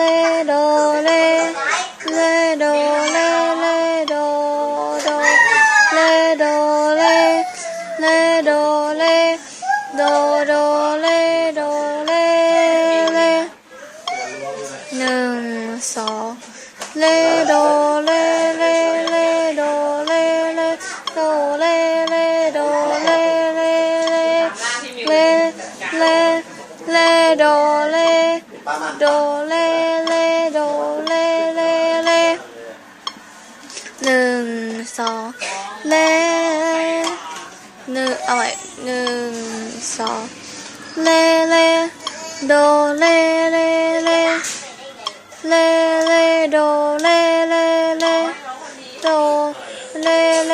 嘞哆 嘞，嘞哆嘞嘞哆哆，嘞哆嘞，嘞哆嘞，哆哆嘞哆嘞嘞，能嗦，嘞哆嘞嘞嘞哆嘞嘞哆嘞嘞哆嘞嘞嘞嘞嘞嘞哆嘞。哆嘞。 สองเลหนึ่งเอาไว้หนึ่งสองเลเลโดเลเลเลเลเลโดเลเลเลโดเลเล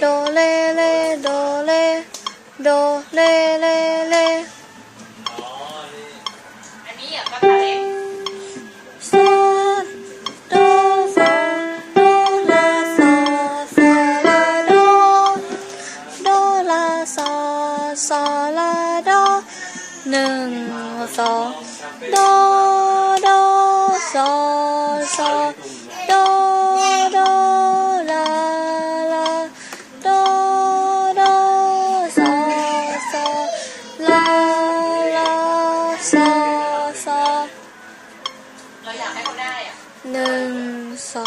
โดเลเลโดเลโดเลเลเล la đo nâng so đo đo so so đo đo la la đo đo so so la la so so nâng so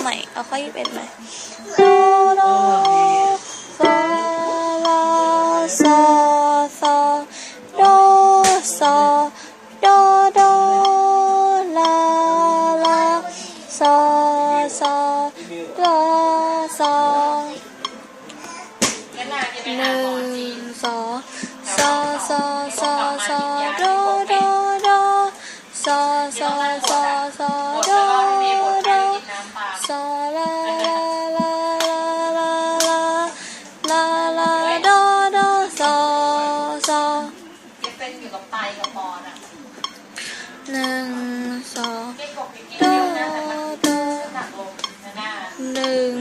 ใหม่ เอาข้อยี่สิบเอ็ดใหม่โดโดโซลาโซโซโดโซโดโดลาลาโซโซลาโซงั้นนาจะไปหหานึ่หมอจีงนสองโซโซโซโซโดโดโดโซโซโซโซ เป็นอยู่กับไตกับปอดอะหนึ่งสองเก็บกบกินเยอะนะแต่มันโดหนักลงนะหน้าหนึ่ง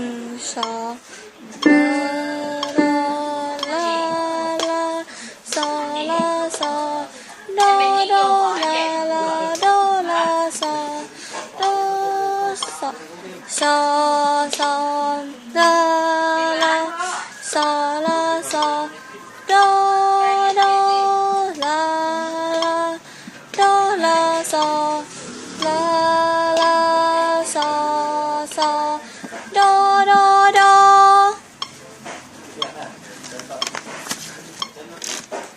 สองลาลาลาโซลาโซโดโดลาลาโดลาโซโดโซโซโซลาลาโซล so.